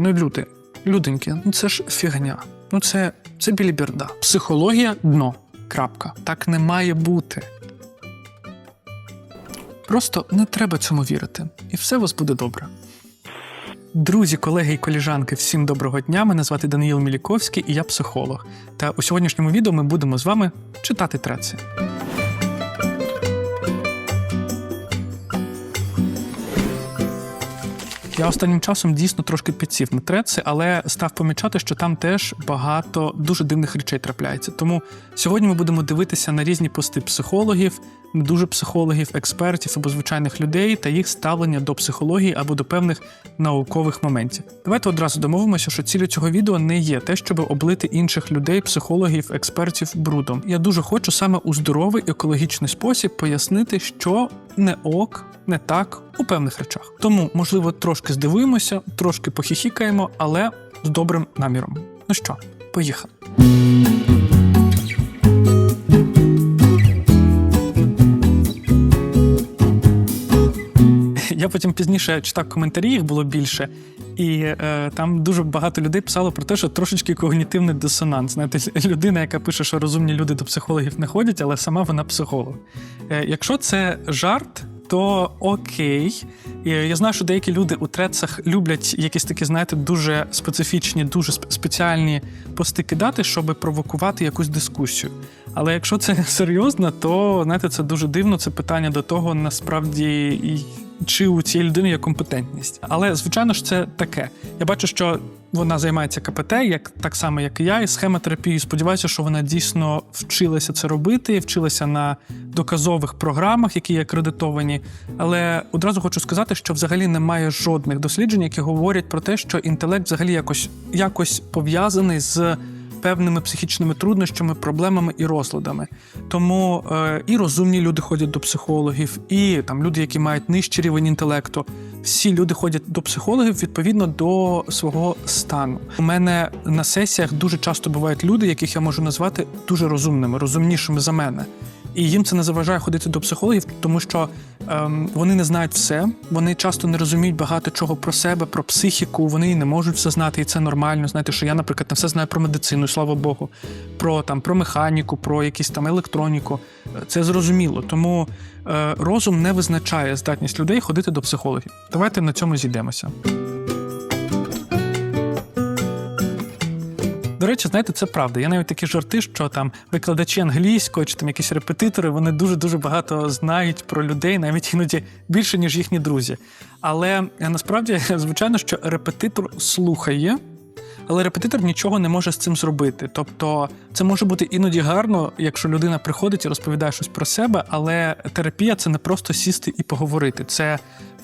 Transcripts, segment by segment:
Ну, люди, люденьки, ну це ж фігня. Ну це, це біліберда. Психологія дно. Крапка. Так не має бути. Просто не треба цьому вірити, і все у вас буде добре. Друзі, колеги і коліжанки, всім доброго дня. Мене звати Даниїл Міліковський і я психолог. Та у сьогоднішньому відео ми будемо з вами читати треці. Я останнім часом дійсно трошки підсів на треці, але став помічати, що там теж багато дуже дивних речей трапляється. Тому сьогодні ми будемо дивитися на різні пости психологів, не дуже психологів, експертів або звичайних людей та їх ставлення до психології або до певних наукових моментів. Давайте одразу домовимося, що цілею цього відео не є те, щоб облити інших людей, психологів, експертів брудом. Я дуже хочу саме у здоровий екологічний спосіб пояснити, що не ок, не так у певних речах. Тому, можливо, трошки здивуємося, трошки похіхікаємо, але з добрим наміром. Ну що, поїхали. Потім пізніше читав коментарі, їх було більше, і е, там дуже багато людей писало про те, що трошечки когнітивний дисонанс. Знаєте, людина, яка пише, що розумні люди до психологів не ходять, але сама вона психолог. Е, якщо це жарт, то окей. Я знаю, що деякі люди у трецах люблять якісь такі, знаєте, дуже специфічні, дуже спеціальні пости кидати, щоб провокувати якусь дискусію. Але якщо це серйозно, то знаєте, це дуже дивно. Це питання до того, насправді, чи у цієї людини є компетентність. Але звичайно ж, це таке. Я бачу, що вона займається КПТ, як так само, як і я, і схемотерапією. Сподіваюся, що вона дійсно вчилася це робити, вчилася на доказових програмах, які є акредитовані. Але одразу хочу сказати, що взагалі немає жодних досліджень, які говорять про те, що інтелект взагалі якось, якось пов'язаний з певними психічними труднощами, проблемами і розладами. Тому е, і розумні люди ходять до психологів, і там люди, які мають нижчий рівень інтелекту. Всі люди ходять до психологів відповідно до свого стану. У мене на сесіях дуже часто бувають люди, яких я можу назвати дуже розумними, розумнішими за мене. І їм це не заважає ходити до психологів, тому що ем, вони не знають все, вони часто не розуміють багато чого про себе, про психіку, вони не можуть все знати, і це нормально. Знаєте, що я, наприклад, не все знаю про медицину, слава Богу, про там про механіку, про якісь там електроніку. Е, Це зрозуміло. Тому е, розум не визначає здатність людей ходити до психологів. Давайте на цьому зійдемося. Речі, знаєте, це правда. Є навіть такі жарти, що там викладачі англійської чи там якісь репетитори, вони дуже дуже багато знають про людей, навіть іноді більше, ніж їхні друзі. Але е, насправді, звичайно, що репетитор слухає. Але репетитор нічого не може з цим зробити. Тобто, це може бути іноді гарно, якщо людина приходить і розповідає щось про себе, але терапія це не просто сісти і поговорити. Це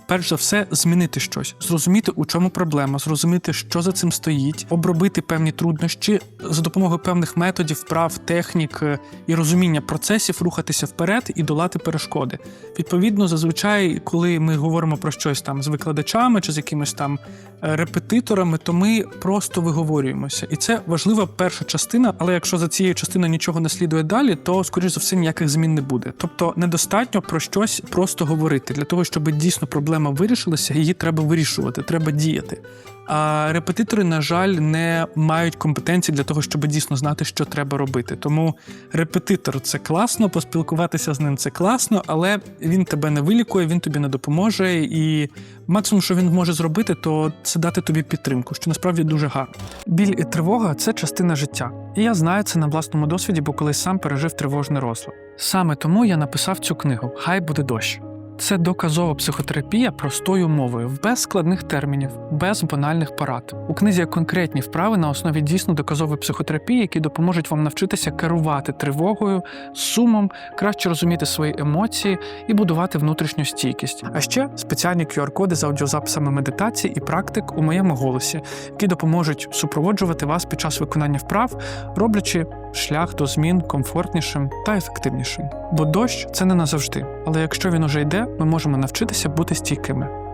перш за все змінити щось, зрозуміти, у чому проблема, зрозуміти, що за цим стоїть, обробити певні труднощі за допомогою певних методів, вправ, технік е, і розуміння процесів, рухатися вперед і долати перешкоди. Відповідно, зазвичай, коли ми говоримо про щось там з викладачами чи з якимись там е, репетиторами, то ми просто виговорюємося. І це важлива перша частина. Але якщо за цією частиною нічого не слідує далі, то скоріш за все ніяких змін не буде. Тобто недостатньо про щось просто говорити для того, щоб дійсно проблема вирішилася, її треба вирішувати, треба діяти. А репетитори, на жаль, не мають компетенції для того, щоб дійсно знати, що треба робити. Тому репетитор це класно, поспілкуватися з ним це класно, але він тебе не вилікує, він тобі не допоможе. І максимум, що він може зробити, то це дати тобі підтримку, що насправді дуже гарно. Біль і тривога це частина життя. І я знаю це на власному досвіді, бо колись сам пережив тривожний розлад. Саме тому я написав цю книгу Хай буде дощ. Це доказова психотерапія простою мовою, без складних термінів, без банальних порад. У книзі є конкретні вправи на основі дійсно доказової психотерапії, які допоможуть вам навчитися керувати тривогою, сумом, краще розуміти свої емоції і будувати внутрішню стійкість. А ще спеціальні QR-коди з аудіозаписами медитацій і практик у моєму голосі, які допоможуть супроводжувати вас під час виконання вправ, роблячи шлях до змін комфортнішим та ефективнішим. Бо дощ це не назавжди, але якщо він уже йде, ми можемо навчитися бути стійкими.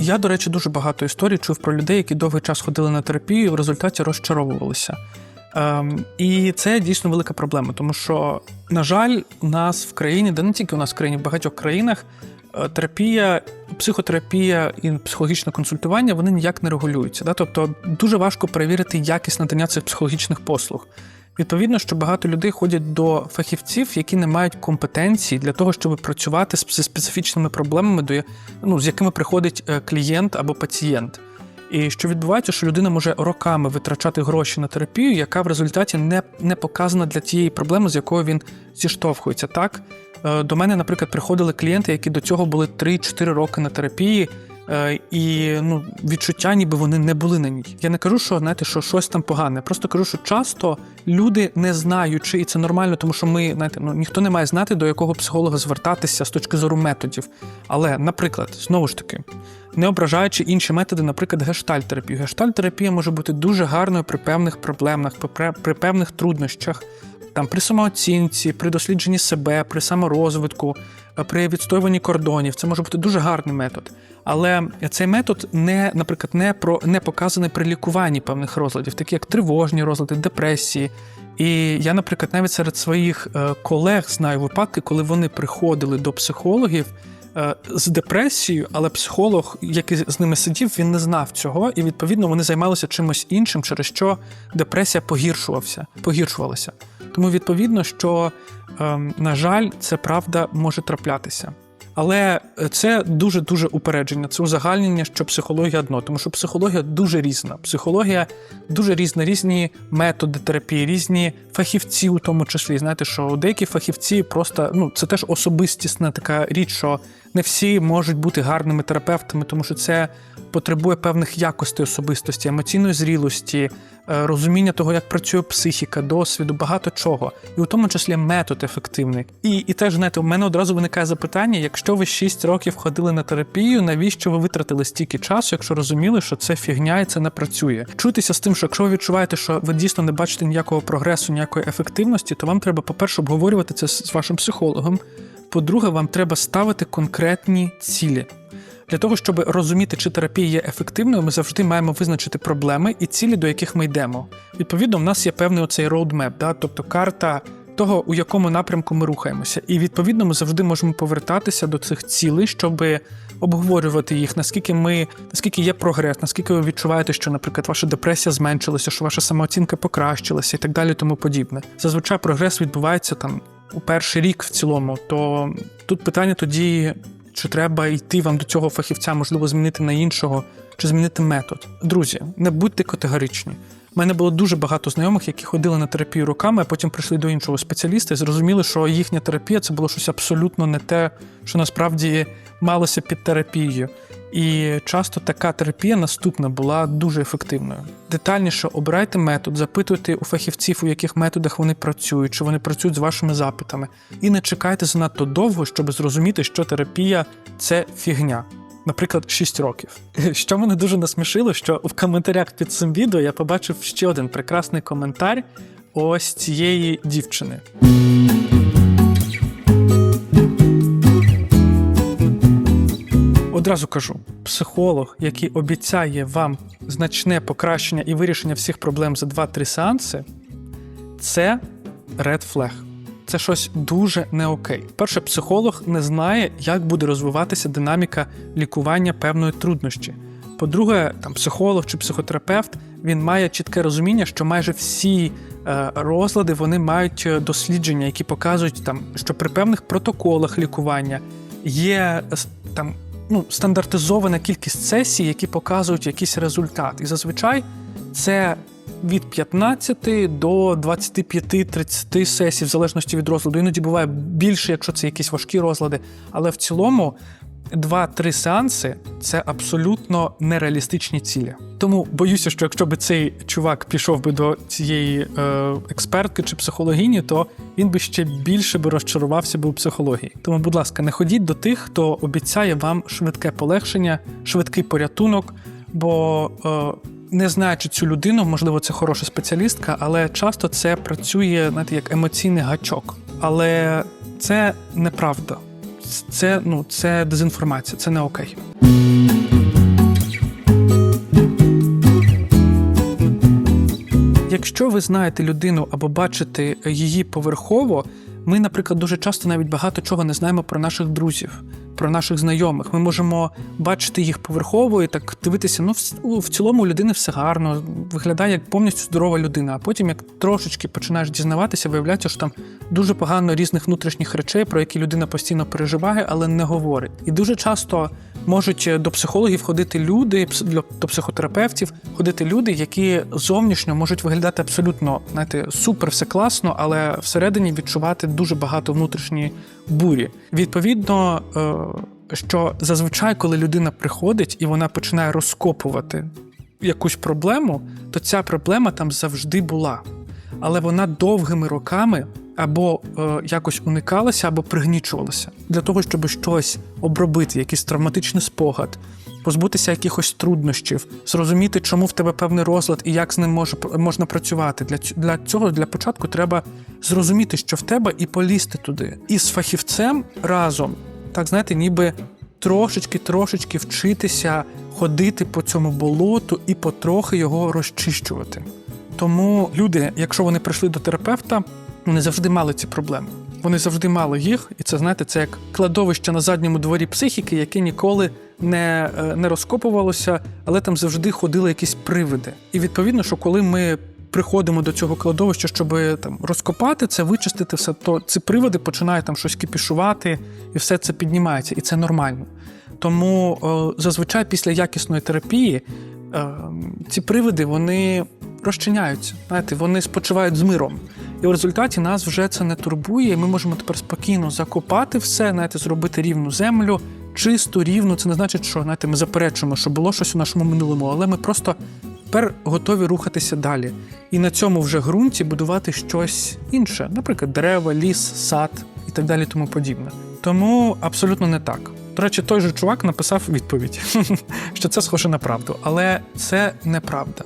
Я, до речі, дуже багато історій чув про людей, які довгий час ходили на терапію і в результаті розчаровувалися. Ем, і це дійсно велика проблема, тому що, на жаль, у нас в країні, де не тільки у нас в країні, в багатьох країнах е, терапія, психотерапія і психологічне консультування вони ніяк не регулюються. Да? Тобто дуже важко перевірити якість надання цих психологічних послуг. Відповідно, що багато людей ходять до фахівців, які не мають компетенції для того, щоб працювати з специфічними проблемами, до, ну, з якими приходить е, клієнт або пацієнт. І що відбувається, що людина може роками витрачати гроші на терапію, яка в результаті не не показана для тієї проблеми, з якою він зіштовхується. Так е, до мене, наприклад, приходили клієнти, які до цього були 3-4 роки на терапії. Е, і ну, відчуття, ніби вони не були на ній. Я не кажу, що знаєте, що щось там погане. Просто кажу, що часто люди не знаючи, і це нормально, тому що ми знаєте, ну ніхто не має знати, до якого психолога звертатися з точки зору методів. Але, наприклад, знову ж таки, не ображаючи інші методи, наприклад, гештальтерапію. Гештальтерапія може бути дуже гарною при певних проблемах, при певних труднощах. Там при самооцінці, при дослідженні себе, при саморозвитку, при відстоюванні кордонів це може бути дуже гарний метод. Але цей метод не, наприклад, не про не показаний при лікуванні певних розладів, такі як тривожні розлади, депресії. І я, наприклад, навіть серед своїх е, колег знаю випадки, коли вони приходили до психологів. Е, з депресією, але психолог, який з ними сидів, він не знав цього, і відповідно вони займалися чимось іншим, через що депресія погіршувався, погіршувалася. Тому відповідно, що, ем, на жаль, це правда може траплятися. Але це дуже дуже упередження. Це узагальнення, що психологія одно, тому що психологія дуже різна. Психологія дуже різна, різні методи терапії, різні фахівці, у тому числі. Знаєте, що деякі фахівці просто ну це теж особистісна така річ, що не всі можуть бути гарними терапевтами, тому що це потребує певних якостей особистості, емоційної зрілості, е, розуміння того, як працює психіка, досвіду, багато чого, і у тому числі метод ефективний. І і теж знаєте, у мене одразу виникає запитання: якщо ви 6 років ходили на терапію, навіщо ви витратили стільки часу, якщо розуміли, що це фігня і це не працює? Чутися з тим, що якщо ви відчуваєте, що ви дійсно не бачите ніякого прогресу, ніякої ефективності, то вам треба, по-перше, обговорювати це з вашим психологом. По-друге, вам треба ставити конкретні цілі. Для того, щоб розуміти, чи терапія є ефективною, ми завжди маємо визначити проблеми і цілі, до яких ми йдемо. Відповідно, в нас є певний оцей roadmap, да? тобто карта того, у якому напрямку ми рухаємося. І відповідно ми завжди можемо повертатися до цих цілей, щоб обговорювати їх, наскільки ми, наскільки є прогрес, наскільки ви відчуваєте, що, наприклад, ваша депресія зменшилася, що ваша самооцінка покращилася і так далі, тому подібне. Зазвичай прогрес відбувається там у перший рік в цілому, то тут питання тоді, чи треба йти вам до цього фахівця, можливо, змінити на іншого, чи змінити метод. Друзі, не будьте категоричні. У мене було дуже багато знайомих, які ходили на терапію роками, а потім прийшли до іншого спеціаліста і зрозуміли, що їхня терапія це було щось абсолютно не те, що насправді малося під терапією. І часто така терапія наступна була дуже ефективною. Детальніше обирайте метод, запитуйте у фахівців, у яких методах вони працюють, чи вони працюють з вашими запитами, і не чекайте занадто довго, щоб зрозуміти, що терапія це фігня. Наприклад, 6 років. Що мене дуже насмішило, що в коментарях під цим відео я побачив ще один прекрасний коментар ось цієї дівчини. Одразу кажу: психолог, який обіцяє вам значне покращення і вирішення всіх проблем за 2-3 сеанси, це red flag. Це щось дуже не окей. Перше, психолог не знає, як буде розвиватися динаміка лікування певної труднощі. По-друге, там психолог чи психотерапевт він має чітке розуміння, що майже всі е, розлади вони мають е, дослідження, які показують, там, що при певних протоколах лікування є там ну, стандартизована кількість сесій, які показують якийсь результат. І зазвичай це від 15 до 25-30 сесій, в залежності від розладу. Іноді буває більше, якщо це якісь важкі розлади. Але в цілому 2-3 сеанси це абсолютно нереалістичні цілі. Тому боюся, що якщо б цей чувак пішов би до цієї е, експертки чи психологині, то він би ще більше би розчарувався би у психології. Тому, будь ласка, не ходіть до тих, хто обіцяє вам швидке полегшення, швидкий порятунок, бо. Е, не знаючи цю людину, можливо, це хороша спеціалістка, але часто це працює знаєте, як емоційний гачок. Але це неправда це ну, це дезінформація, це не окей. Якщо ви знаєте людину або бачите її поверхово, ми, наприклад, дуже часто навіть багато чого не знаємо про наших друзів, про наших знайомих. Ми можемо бачити їх поверхово і так дивитися. Ну, в, цілому у людини все гарно, виглядає як повністю здорова людина. А потім, як трошечки починаєш дізнаватися, виявляється, що там дуже погано різних внутрішніх речей, про які людина постійно переживає, але не говорить. І дуже часто можуть е, до психологів ходити люди, до психотерапевтів ходити люди, які зовнішньо можуть виглядати абсолютно знаєте, супер, все класно, але всередині відчувати дуже багато внутрішньої бурі. Відповідно, е, що зазвичай, коли людина приходить і вона починає розкопувати якусь проблему, то ця проблема там завжди була. Але вона довгими роками або е, якось уникалася, або пригнічувалася для того, щоб щось обробити, якийсь травматичний спогад, позбутися якихось труднощів, зрозуміти, чому в тебе певний розлад і як з ним може, можна працювати. Для, для цього для початку треба зрозуміти, що в тебе, і полізти туди. І з фахівцем разом, так знаєте, ніби трошечки-трошечки вчитися ходити по цьому болоту і потрохи його розчищувати. Тому люди, якщо вони прийшли до терапевта, вони завжди мали ці проблеми. Вони завжди мали їх, і це знаєте, це як кладовище на задньому дворі психіки, яке ніколи не, е, не розкопувалося, але там завжди ходили якісь привиди. І відповідно, що коли ми приходимо до цього кладовища, щоб там розкопати це, вичистити все, то ці привиди починають там щось кипішувати, і все це піднімається, і це нормально. Тому е, зазвичай після якісної терапії е, ці привиди вони розчиняються. Знаєте, вони спочивають з миром. І в результаті нас вже це не турбує, ми можемо тепер спокійно закопати все, знаєте, зробити рівну землю, чисту, рівну. Це не значить, що знаєте, ми заперечуємо, що було щось у нашому минулому, але ми просто тепер готові рухатися далі. І на цьому вже ґрунті будувати щось інше, наприклад, дерева, ліс, сад і так далі, тому подібне. Тому абсолютно не так. До речі, той же чувак написав відповідь, що це схоже на правду, але це неправда.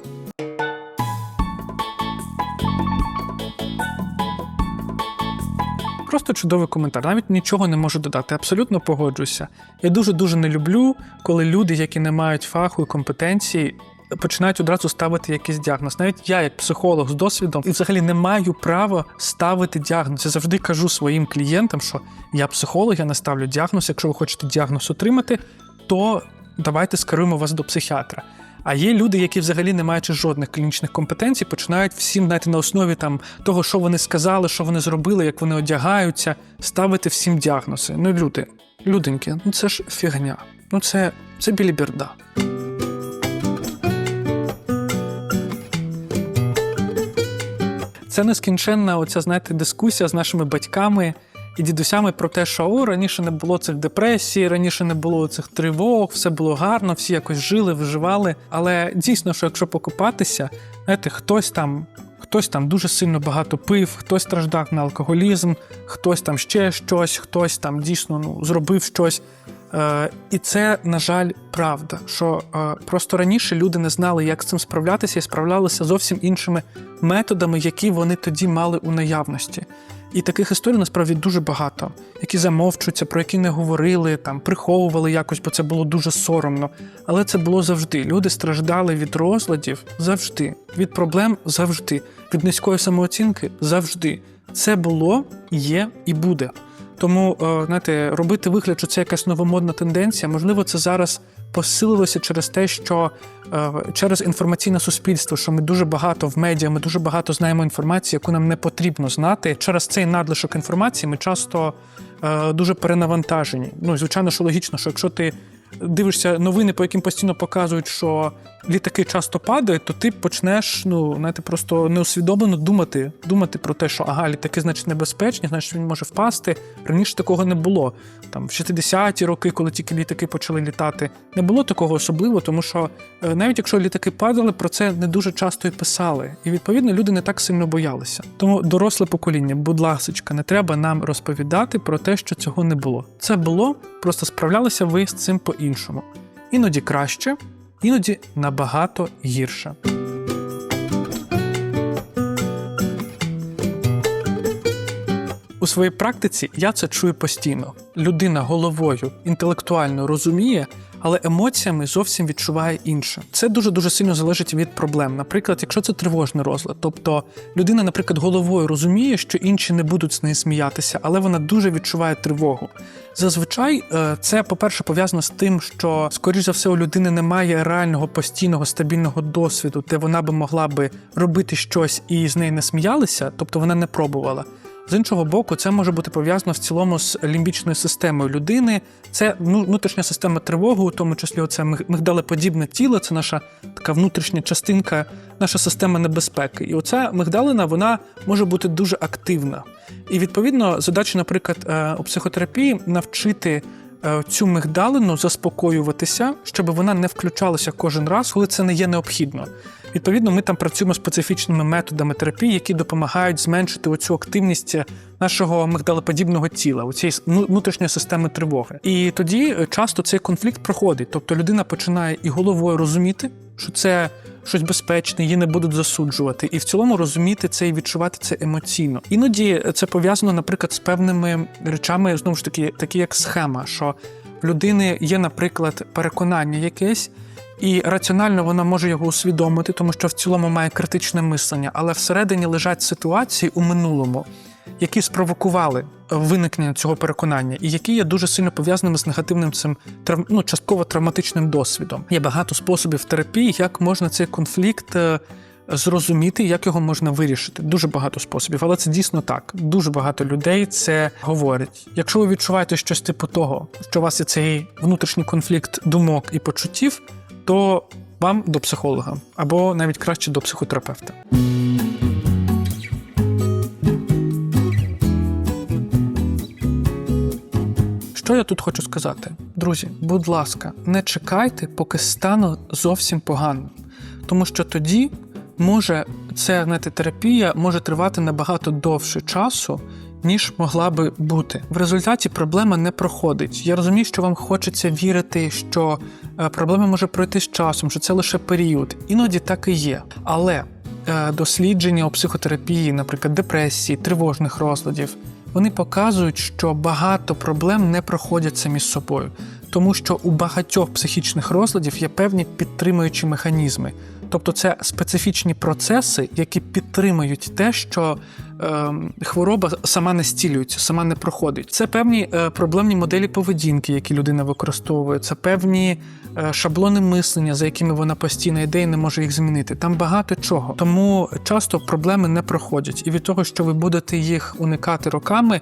Просто чудовий коментар. Навіть нічого не можу додати. Абсолютно погоджуся. Я дуже дуже не люблю, коли люди, які не мають фаху і компетенції, починають одразу ставити якийсь діагноз. Навіть я, як психолог з досвідом, і взагалі не маю права ставити діагноз. Я завжди кажу своїм клієнтам, що я психолог, я не ставлю діагноз. Якщо ви хочете діагноз отримати, то давайте скеруємо вас до психіатра. А є люди, які взагалі не маючи жодних клінічних компетенцій, починають всім знаєте, на основі там того, що вони сказали, що вони зробили, як вони одягаються, ставити всім діагнози. Ну, люди, люденьки, ну це ж фігня. Ну це, це біліберда. Це нескінченна оця, знаєте, дискусія з нашими батьками і дідусями про те, що о, раніше не було цих депресій, раніше не було цих тривог, все було гарно, всі якось жили, виживали. Але дійсно, що якщо покопатися, знаєте, хтось там. Хтось там дуже сильно багато пив, хтось страждав на алкоголізм, хтось там ще щось, хтось там дійсно ну, зробив щось. Е, і це, на жаль, правда, що е, просто раніше люди не знали, як з цим справлятися, і справлялися зовсім іншими методами, які вони тоді мали у наявності. І таких історій насправді дуже багато, які замовчуються, про які не говорили, там приховували якось, бо це було дуже соромно. Але це було завжди. Люди страждали від розладів завжди, від проблем завжди, від низької самооцінки завжди. Це було, є і буде. Тому, е, знаєте, робити вигляд, що це якась новомодна тенденція, можливо, це зараз посилилося через те, що е, через інформаційне суспільство, що ми дуже багато в медіа, ми дуже багато знаємо інформації, яку нам не потрібно знати. Через цей надлишок інформації ми часто е, дуже перенавантажені. Ну, звичайно, що логічно, що якщо ти дивишся новини, по яким постійно показують, що літаки часто падають, то ти почнеш, ну знаєте, просто неусвідомлено думати, думати про те, що ага, літаки, значить, небезпечні, значить він може впасти. Раніше такого не було. Там в 60-ті роки, коли тільки літаки почали літати, не було такого особливо, тому що е, навіть якщо літаки падали, про це не дуже часто і писали. І відповідно люди не так сильно боялися. Тому доросле покоління, будь ласочка, не треба нам розповідати про те, що цього не було. Це було, просто справлялися ви з цим по-іншому. Іноді краще, іноді набагато гірше. У своїй практиці я це чую постійно. Людина головою інтелектуально розуміє, але емоціями зовсім відчуває інше. Це дуже дуже сильно залежить від проблем. Наприклад, якщо це тривожний розлад, тобто людина, наприклад, головою розуміє, що інші не будуть з неї сміятися, але вона дуже відчуває тривогу. Зазвичай е, це, по-перше, пов'язано з тим, що, скоріш за все, у людини немає реального постійного стабільного досвіду, де вона би могла би робити щось і з неї не сміялися, тобто вона не пробувала. З іншого боку, це може бути пов'язано в цілому з лімбічною системою людини. Це ну, внутрішня система тривоги, у тому числі оце мигдалеподібне тіло, це наша така внутрішня частинка, наша система небезпеки. І оця мигдалина вона може бути дуже активна. І відповідно, задача, наприклад, е, у психотерапії навчити. е, Цю мигдалину заспокоюватися, щоб вона не включалася кожен раз, коли це не є необхідно. Відповідно, ми там працюємо специфічними методами терапії, які допомагають зменшити оцю активність нашого мигдалоподібного тіла, у цієї внутрішньої системи тривоги. І тоді е, часто цей конфлікт проходить. Тобто людина починає і головою розуміти, що це щось безпечне, її не будуть засуджувати, і в цілому розуміти це і відчувати це емоційно. Іноді це пов'язано, наприклад, з певними речами, знову ж таки, такі як схема, що в людини є, наприклад, переконання якесь. І раціонально вона може його усвідомити, тому що в цілому має критичне мислення, але всередині лежать ситуації у минулому, які спровокували виникнення цього переконання, і які є дуже сильно пов'язаними з негативним цим ну, частково травматичним досвідом. Є багато способів терапії, як можна цей конфлікт. е, Зрозуміти, як його можна вирішити, дуже багато способів, але це дійсно так. Дуже багато людей це говорять. Якщо ви відчуваєте щось типу того, що у вас є цей внутрішній конфлікт думок і почуттів, то вам до психолога або навіть краще до психотерапевта. Що я тут хочу сказати? Друзі, будь ласка, не чекайте, поки стану зовсім погано. Тому що тоді може ця знаєте, терапія може тривати набагато довше часу, ніж могла би бути. В результаті проблема не проходить. Я розумію, що вам хочеться вірити, що е, проблема може пройти з часом, що це лише період. Іноді так і є. Але е, дослідження у психотерапії, наприклад, депресії, тривожних розладів, вони показують, що багато проблем не проходять самі з собою, тому що у багатьох психічних розладів є певні підтримуючі механізми. Тобто це специфічні процеси, які підтримують те, що е, хвороба сама не стілюється, сама не проходить. Це певні е, проблемні моделі поведінки, які людина використовує, це певні е, шаблони мислення, за якими вона постійно йде і не може їх змінити. Там багато чого. Тому часто проблеми не проходять. І від того, що ви будете їх уникати роками,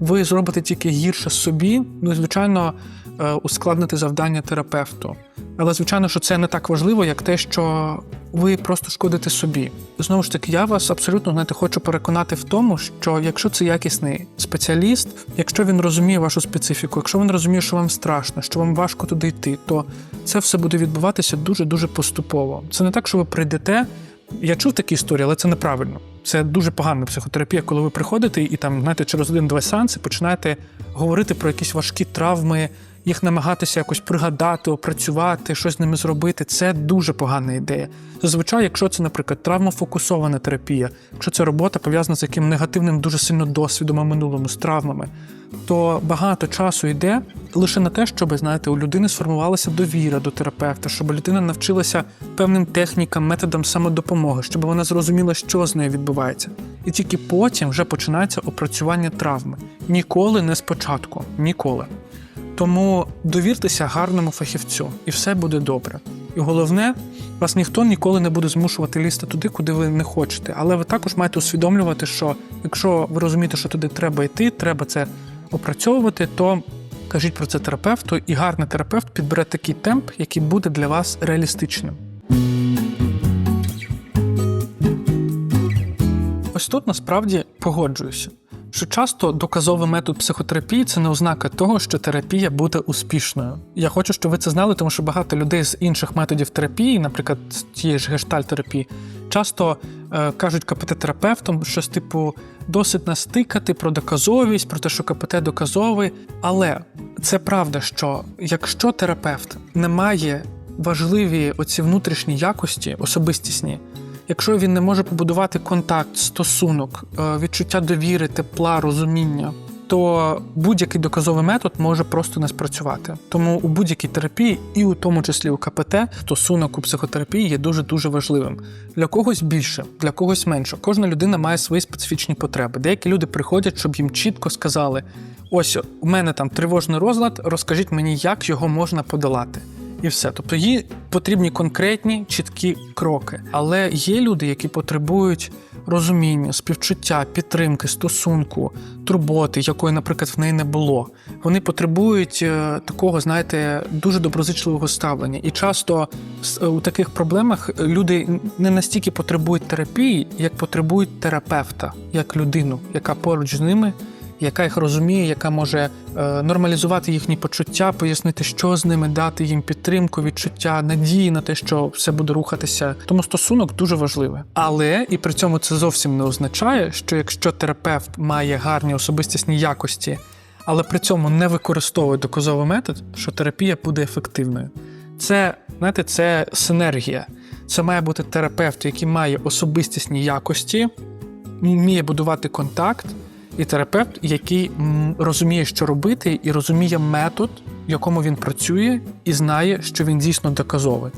ви зробите тільки гірше собі. Ну і звичайно. е, Ускладнити завдання терапевту, але звичайно, що це не так важливо, як те, що ви просто шкодите собі. Знову ж таки, я вас абсолютно знаєте, хочу переконати в тому, що якщо це якісний спеціаліст, якщо він розуміє вашу специфіку, якщо він розуміє, що вам страшно, що вам важко туди йти, то це все буде відбуватися дуже дуже поступово. Це не так, що ви прийдете. Я чув такі історії, але це неправильно. Це дуже погана психотерапія, коли ви приходите і там, знаєте, через один-два сеанси починаєте говорити про якісь важкі травми, їх намагатися якось пригадати, опрацювати, щось з ними зробити. Це дуже погана ідея. Зазвичай, якщо це, наприклад, травмофокусована терапія, якщо це робота пов'язана з яким негативним дуже сильно досвідом у минулому з травмами, то багато часу йде лише на те, щоб знаєте, у людини сформувалася довіра до терапевта, щоб людина навчилася певним технікам, методам самодопомоги, щоб вона зрозуміла, що з нею відбувається. І тільки потім вже починається опрацювання травми. Ніколи не спочатку, ніколи. Тому довіртеся гарному фахівцю, і все буде добре. І головне, вас ніхто ніколи не буде змушувати лізти туди, куди ви не хочете. Але ви також маєте усвідомлювати, що якщо ви розумієте, що туди треба йти, треба це опрацьовувати, то кажіть про це терапевту, і гарний терапевт підбере такий темп, який буде для вас реалістичним. Ось тут насправді погоджуюся, що часто доказовий метод психотерапії це не ознака того, що терапія буде успішною. Я хочу, щоб ви це знали, тому що багато людей з інших методів терапії, наприклад, з тієї ж гештальтерапії, часто е, кажуть КПТ-терапевтам щось типу досить нас тикати про доказовість, про те, що КПТ доказовий. Але це правда, що якщо терапевт не має важливі оці внутрішні якості, особистісні. Якщо він не може побудувати контакт, стосунок, е, відчуття довіри, тепла, розуміння, то будь-який доказовий метод може просто не спрацювати. Тому у будь-якій терапії, і у тому числі у КПТ, стосунок у психотерапії є дуже дуже важливим. Для когось більше, для когось менше. Кожна людина має свої специфічні потреби. Деякі люди приходять, щоб їм чітко сказали: ось у мене там тривожний розлад, розкажіть мені, як його можна подолати. І все. Тобто їй потрібні конкретні чіткі кроки. Але є люди, які потребують розуміння, співчуття, підтримки, стосунку, турботи, якої, наприклад, в неї не було. Вони потребують е, такого, знаєте, дуже доброзичливого ставлення. І часто у таких проблемах люди не настільки потребують терапії, як потребують терапевта, як людину, яка поруч з ними яка їх розуміє, яка може е, нормалізувати їхні почуття, пояснити, що з ними, дати їм підтримку, відчуття, надії на те, що все буде рухатися. Тому стосунок дуже важливий. Але і при цьому це зовсім не означає, що якщо терапевт має гарні особистісні якості, але при цьому не використовує доказовий метод, що терапія буде ефективною. Це знаєте, це синергія. Це має бути терапевт, який має особистісні якості, вміє будувати контакт, і терапевт, який розуміє, що робити, і розуміє метод, в якому він працює, і знає, що він дійсно доказовий.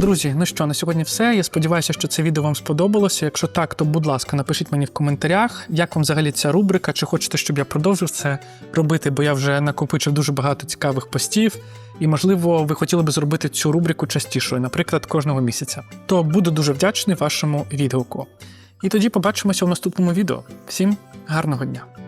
Друзі, ну що, на сьогодні все. Я сподіваюся, що це відео вам сподобалося. Якщо так, то будь ласка, напишіть мені в коментарях, як вам взагалі ця рубрика, чи хочете, щоб я продовжив це робити, бо я вже накопичив дуже багато цікавих постів. І, можливо, ви хотіли би зробити цю рубрику частішою, наприклад, кожного місяця. То буду дуже вдячний вашому відгуку. І тоді побачимося в наступному відео. Всім гарного дня!